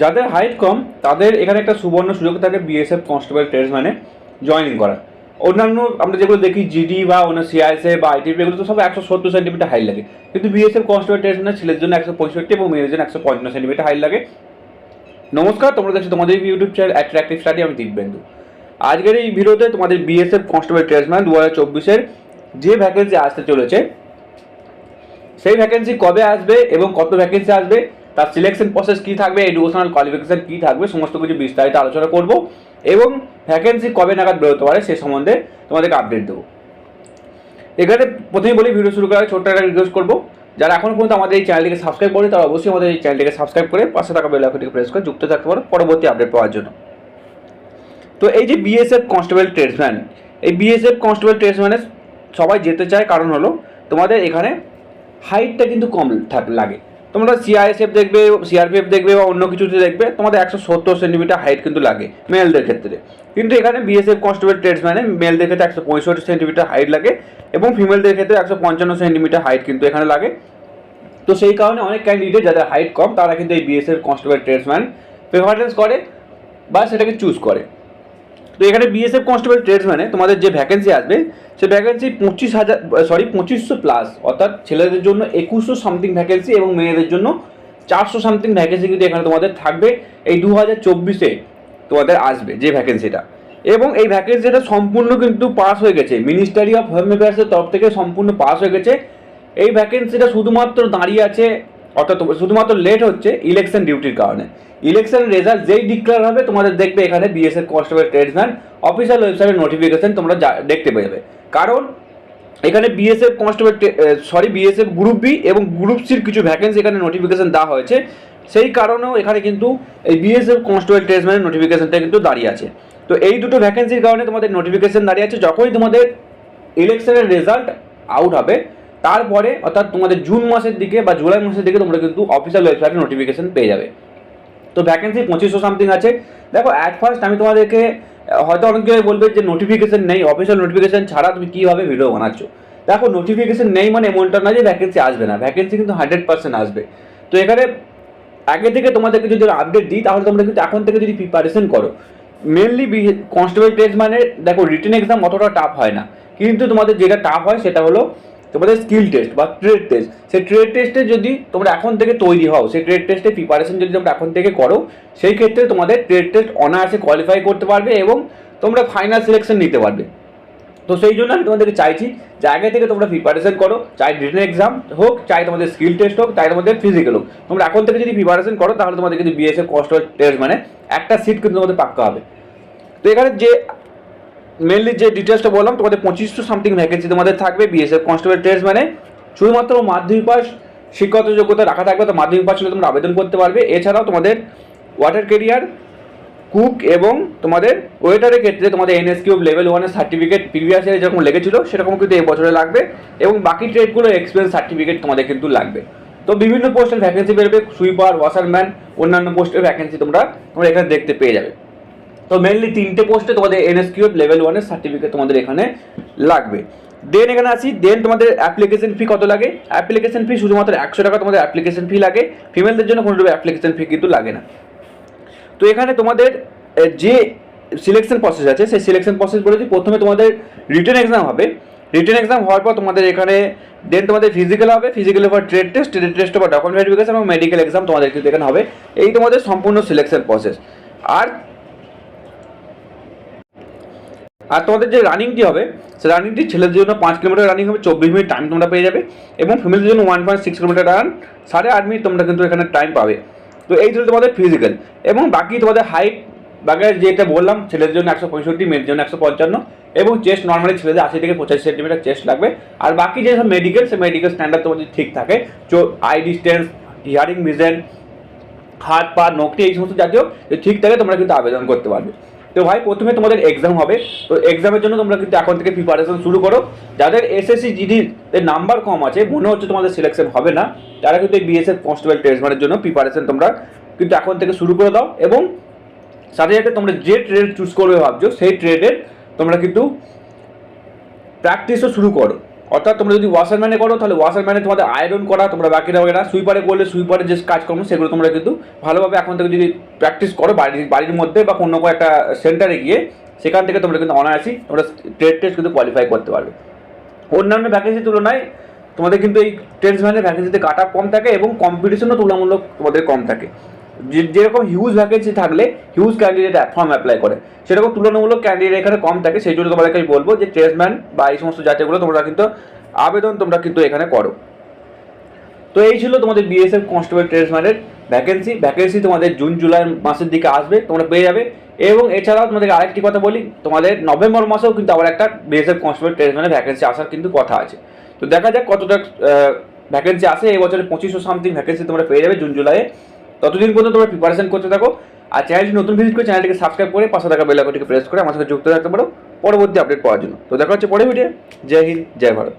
যাদের হাইট কম, তাদের এখানে একটা সুবর্ণ সুযোগ থাকে বিএসএফ কনস্টেবল ট্রেডসম্যানে জয়েনিং করার। অন্যান্য আমরা যেগুলো দেখি জিডি বা অন্য সিআইএসএ বা আইটিপি এগুলো তো সব একশো সত্তর সেন্টিমিটার হাইট লাগে। কিন্তু বিএসএফ কনস্টেবল ট্রেডসম্যানের ছেলের জন্য একশো পঁয়ষট্টি এবং মেয়েদের জন্য একশো পঞ্চান্ন সেন্টিমিটার হাইট লাগে। নমস্কার, তোমরা দেখছ তোমাদের ইউটিউব চ্যানেল অ্যাট্রাক্টিভ স্টাডি আমি দিব্যেন্দু। আজকের এই ভিডিওতে তোমাদের বিএসএফ কনস্টেবল ট্রেডসম্যান দু হাজার চব্বিশের যে ভ্যাকেন্সি আসতে চলেছে, সেই ভ্যাকেন্সি কবে আসবে এবং কত ভ্যাকেন্সি আসবে তার সিলেকশন প্রসেস কী থাকবে এডুকেশনাল কোয়ালিফিকেশন কী থাকবে, সমস্ত কিছু বিস্তারিত আলোচনা করব এবং ভ্যাকেন্সি কবে নাগাদ বেরোতে পারে সে সম্বন্ধে তোমাদেরকে আপডেট দেবো। এখানে প্রথমেই বলি ভিডিও শুরু করার ছোট্ট একটা রিকোয়েস্ট করব। যারা এখন পর্যন্ত আমাদের এই চ্যানেলটিকে সাবস্ক্রাইব করে তারা অবশ্যই আমাদের এই চ্যানেলটিকে সাবস্ক্রাইব করে পাশে থাকা বেল প্রেস করে যুক্ত থাকতে পারো, পরবর্তী আপডেট পাওয়ার জন্য। তো এই যে বিএসএফ কনস্টেবল ট্রেডসম্যান এই বিএসএফ কনস্টেবল ট্রেডসম্যানে সবাই যেতে চায় কারণ হলো তোমাদের এখানে হাইটটা কিন্তু কম লাগে। তোমরা সিআইএসএফ দেখবে সিআরপিএফ দেখবে বা অন্য কিছুতে দেখবে, তোমাদের একশো সত্তর সেন্টিমিটার হাইট কিন্তু লাগে মেলদের ক্ষেত্রে। কিন্তু এখানে বিএসএফ কনস্টেবল ট্রেডসম্যানে মেলদের ক্ষেত্রে একশো পঁয়ষট্টি সেন্টিমিটার হাইট লাগে এবং ফিমেলদের ক্ষেত্রে একশো পঞ্চান্ন সেন্টিমিটার হাইট কিন্তু এখানে লাগে। তো সেই কারণে অনেক ক্যান্ডিডেট যাদের হাইট কম, তারা কিন্তু এই বিএসএফ কনস্টেবল ট্রেডসম্যান প্রেফারেন্স করে বা সেটাকে চুজ করে। তো এখানে বিএসএফ কনস্টেবল ট্রেডসম্যানে তোমাদের যে ভ্যাকেন্সি আসবে, সে ভ্যাকেন্সি পঁচিশ হাজার সরি পঁচিশশো প্লাস অর্থাৎ ছেলেদের জন্য একুশশো সামথিং ভ্যাকেন্সি এবং মেয়েদের জন্য চারশো সামথিং ভ্যাকেন্সি কিন্তু এখানে তোমাদের থাকবে। এই দু হাজার চব্বিশে তোমাদের আসবে যে ভ্যাকেন্সিটা এবং এই ভ্যাকেন্সিটা সম্পূর্ণ কিন্তু পাস হয়ে গেছে। মিনিস্ট্রি অফ হোম অ্যাফেয়ার্সের তরফ থেকে সম্পূর্ণ পাস হয়ে গেছে। এই ভ্যাকেন্সিটা শুধুমাত্র দাঁড়িয়ে আছে অর্থাৎ শুধুমাত্র লেট হচ্ছে ইলেকশন ডিউটির কারণে। ইলেকশন রেজাল্ট যেই ডিক্লেয়ার হবে, তোমাদের দেখবে এখানে বিএসএফ কনস্টেবল ট্রেডসম্যান অফিসিয়াল ওয়েবসাইটে নোটিফিকেশন তোমরা দেখতে পেয়ে যাবে। কারণ এখানে BSF constable sorry BSF group B এবং গ্রুপ সির কিছু ভ্যাকেন্সি এখানে নোটিফিকেশন দেওয়া হয়েছে। সেই কারণেও এখানে কিন্তু এই বিএসএফ কনস্টেবল ট্রেডসম্যানের নোটিফিকেশনটা কিন্তু দাঁড়িয়ে আছে। তো এই দুটো ভ্যাকেন্সির কারণে তোমাদের নোটিফিকেশন দাঁড়িয়ে আছে। যখনই তোমাদের ইলেকশনের রেজাল্ট আউট হবে তারপরে, অর্থাৎ তোমাদের জুন মাসের দিকে বা জুলাই মাসের দিকে তোমরা কিন্তু অফিসিয়াল ওয়েবসাইটে নোটিফিকেশন পেয়ে যাবে। তো ভ্যাকেন্সি পঁচিশশো সামথিং আছে। দেখো অ্যাট ফার্স্ট আমি তোমাদেরকে হয়তো অনেকে বলবে যে নোটিফিকেশন নেই অফিসিয়াল নোটিফিকেশন ছাড়া তুমি কীভাবে ভিডিও বানাচ্ছ? দেখো নোটিফিকেশন নেই মানে এমনটা না যে ভ্যাকেন্সি আসবে না ভ্যাকেন্সি কিন্তু হান্ড্রেড পার্সেন্ট আসবে। তো এখানে আগে থেকে তোমাদেরকে যদি আপডেট দিই, তাহলে তোমরা কিন্তু এখন থেকে যদি প্রিপারেশন করো। মেনলি কনস্টেবল টেস্ট মানে দেখো রিটেন এক্সাম অতটা টাফ হয় না। কিন্তু তোমাদের যেটা টাফ হয়, সেটা হলো তোমাদের স্কিল টেস্ট বা ট্রেড টেস্ট সেই ট্রেড টেস্টে যদি তোমরা এখন থেকে তৈরি হও, সেই ট্রেড টেস্টে প্রিপারেশন যদি তোমরা এখন থেকে করো, সেই ক্ষেত্রে তোমাদের ট্রেড টেস্ট অনায়াসে কোয়ালিফাই করতে পারবে এবং তোমরা ফাইনাল সিলেকশন নিতে পারবে। তো সেই জন্য আমি তোমাদেরকে চাইছি যে আগে থেকে তোমরা প্রিপারেশন করো, চাই রিটেন এক্সাম হোক, চাই তোমাদের স্কিল টেস্ট হোক, চাই তোমাদের ফিজিক্যাল হোক। তোমরা এখন থেকে যদি প্রিপারেশন করো, তাহলে তোমাদের কিন্তু বিএসএফ কনস্টেবল টেস্ট মানে একটা সিট কিন্তু তোমাদের পাক্কা হবে। তো এখানে যে মেনলি যে ডিটেলসটা বললাম, তোমাদের পঁচিশশো সামথিং ভ্যাকেন্সি তোমাদের থাকবে বিএসএফ কনস্টেবল টেস্ট মানে শুধুমাত্র মাধ্যমিক পাস শিক্ষাগত যোগ্যতা রাখা থাকবে তো মাধ্যমিক পাস তোমরা আবেদন করতে পারবে। এছাড়াও তোমাদের ওয়াটার কেরিয়ার কুক এবং তোমাদের ওয়েটারের ক্ষেত্রে তোমাদের এনএস কিউব লেভেল ওয়ানের সার্টিফিকেট প্রিভিয়াস ইয়ারে যেরকম লেগেছিল, সেরকম কিন্তু এই বছরে লাগবে। এবং বাকি ট্রেডগুলো এক্সপিরিয়েন্স সার্টিফিকেট তোমাদের কিন্তু লাগবে। তো বিভিন্ন পোস্টের ভ্যাকেন্সি বেরোবে সুইপার ওয়াশারম্যান অন্যান্য পোস্টের ভ্যাকেন্সি তোমরা তোমরা এখানে দেখতে পেয়ে যাবে। তো মেনলি তিনটে পোস্টে তোমাদের এনএসকিউ লেভেল ওয়ানের সার্টিফিকেট তোমাদের এখানে লাগবে। দেন এখানে আসি দেন তোমাদের অ্যাপ্লিকেশন ফি কত লাগে? অ্যাপ্লিকেশন ফি শুধুমাত্র একশো টাকা তোমাদের অ্যাপ্লিকেশন ফি লাগে। ফিমেলদের জন্য কোনো অ্যাপ্লিকেশন ফি কিন্তু লাগে না। তো এখানে তোমাদের যে সিলেকশন প্রসেস আছে, সেই সিলেকশন প্রসেস বলেছি প্রথমে তোমাদের রিটার্ন এক্সাম হবে। রিটেন এক্সাম হওয়ার পর তোমাদের এখানে দেন তোমাদের ফিজিক্যাল হবে। ফিজিক্যালের পর ট্রেড টেস্ট ট্রেড টেস্ট বা ডকুমেন্ট ভেরিফিকেশন এবং মেডিকেল এক্সাম তোমাদের কিন্তু এখানে হবে। এই তোমাদের সম্পূর্ণ সিলেকশন প্রসেস আর আর তোমাদের যে রানিংটি হবে, সে রানিংটি ছেলেদের জন্য পাঁচ কিলোমিটার রানিং হবে, চব্বিশ মিনিট টাইম তোমরা পেয়ে যাবে এবং ফিমেলদের জন্য one point six kilometre run সাড়ে আট মিনিট তোমরা কিন্তু এখানে টাইম পাবে। তো এই ছিল তোমাদের ফিজিক্যাল এবং বাকি তোমাদের হাইট বাকি যেটা বললাম, ছেলেদের জন্য একশো পঁয়ষট্টি, মেয়েদের জন্য একশো পঞ্চান্ন এবং চেস্ট নর্মালি ছেলেদের আশি থেকে পঁচাশি সেন্টিমিটার চেস্ট লাগবে। আর বাকি যে সব মেডিকেল সে মেডিকেল স্ট্যান্ডার্ড তোমাদের ঠিক থাকে। চো আই ডিস্টেন্স হিয়ারিং ভিজন হাত পা নখটি এই সমস্ত জাতীয় ঠিক থাকে, তোমরা কিন্তু আবেদন করতে পারবে। তো ভাই, প্রথমে তোমাদের এক্সাম হবে। তো এক্সামের জন্য তোমরা কিন্তু এখন থেকে প্রিপারেশন শুরু করো। যাদের এসএসসি জিডির নাম্বার কম আছে, মনে হচ্ছে তোমাদের সিলেকশন হবে না, তারা কিন্তু এই বিএসএফ কনস্টেবল টেস্টমানের জন্য প্রিপারেশন তোমরা কিন্তু এখন থেকে শুরু করে দাও। এবং সাথে সাথে তোমরা যে ট্রেড চুজ করবে ভাবছ, সেই ট্রেডের তোমরা কিন্তু প্র্যাকটিসও শুরু করো। অর্থাৎ তোমরা যদি ওয়াশারম্যানে করো, তাহলে ওয়াশারম্যানে তোমাদের আয়রন করা, তোমরা বাকিরা বাকিরা সুইপারে করলে সুইপারে যে কাজকর্ম, সেগুলো তোমরা কিন্তু ভালোভাবে এখন থেকে যদি প্র্যাকটিস করো বাড়ির বাড়ির মধ্যে বা অন্য কোনো একটা সেন্টারে গিয়ে, সেখান থেকে তোমরা কিন্তু অনায়াসই তোমরা ট্রেড টেস্ট কিন্তু কোয়ালিফাই করতে পারবে। অন্যান্য ভ্যাকেন্সির তুলনায় তোমাদের কিন্তু এই ট্রেন্সম্যানের ভ্যাকেন্সিতে কাট কম থাকে এবং কম্পিটিশনও তুলনামূলক তোমাদের কম থাকে। যেরকম হিউজ ভ্যাকেন্সি থাকলে হিউজ ক্যান্ডিডেট ফর্ম অ্যাপ্লাই করে। সেরকম তুলনামূলক ক্যান্ডিডেট এখানে কম থাকে, সেই জন্য তোমাদেরকে আমি বলব যে ট্রেডসম্যান বা এই সমস্ত জাতীয়গুলো তোমরা কিন্তু আবেদন তোমরা কিন্তু এখানে করো। তো এই ছিল তোমাদের বিএসএফ কনস্টেবল ট্রেসম্যানের ভ্যাকেন্সি ভ্যাকেন্সি তোমাদের জুন জুলাই মাসের দিকে আসবে, তোমরা পেয়ে যাবে। এবং এছাড়াও তোমাদের আরেকটি কথা বলি, তোমাদের নভেম্বর মাসেও কিন্তু আবার একটা বিএসএফ কনস্টেবল ট্রেডসম্যানের ভ্যাকেন্সি আসার কিন্তু কথা আছে। তো দেখা যাক কতটা ভ্যাকেন্সি আসে এই বছরে পঁচিশশো সামথিং ভ্যাকেন্সি তোমরা পেয়ে যাবে জুন জুলাইয়ে ততদিন পর্যন্ত তোমরা প্রিপারেশন করতে থাকো। আর চ্যানেলটি নতুন ভিজিট করে চ্যানেলটিকে সাবস্ক্রাইব করে পাশে থাকা বেলাকটিকে প্রেস করে আমার সাথে যুক্ত থাকতে পারো। পরবর্তী আপডেট পাওয়ার জন্য। তো দেখা হচ্ছে পরে ভিডিও জয় হিন্দ, জয় ভারত।